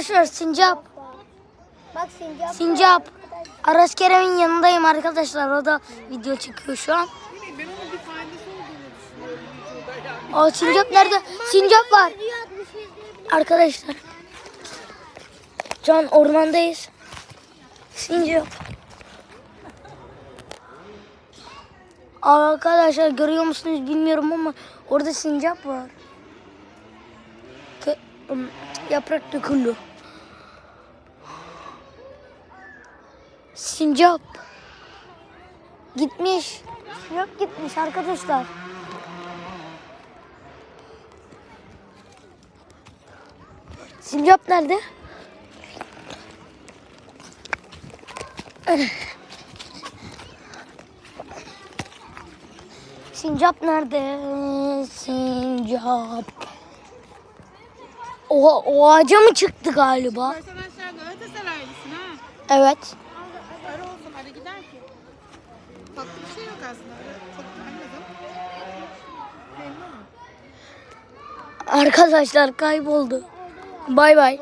Arkadaşlar sincap. Bak sincap. Sincap. Aras Kerem'in yanındayım arkadaşlar. O da video çekiyor şu an. Aa sincap nerede? Sincap var. Arkadaşlar. Şu an ormandayız. Sincap. Arkadaşlar görüyor musunuz bilmiyorum ama orada sincap var. Yaprak döküldü. Sincap. Gitmiş. Sincap gitmiş arkadaşlar. Sincap nerede? Sincap nerede? Sincap. Oha o ağaca mı çıktı galiba? Aşağı Galatasaraylısın ha. Evet. Gider ki. Tatlı bir şey yok aslında. Çok. Memnunum. Arkadaşlar kayboldu. Bay bay.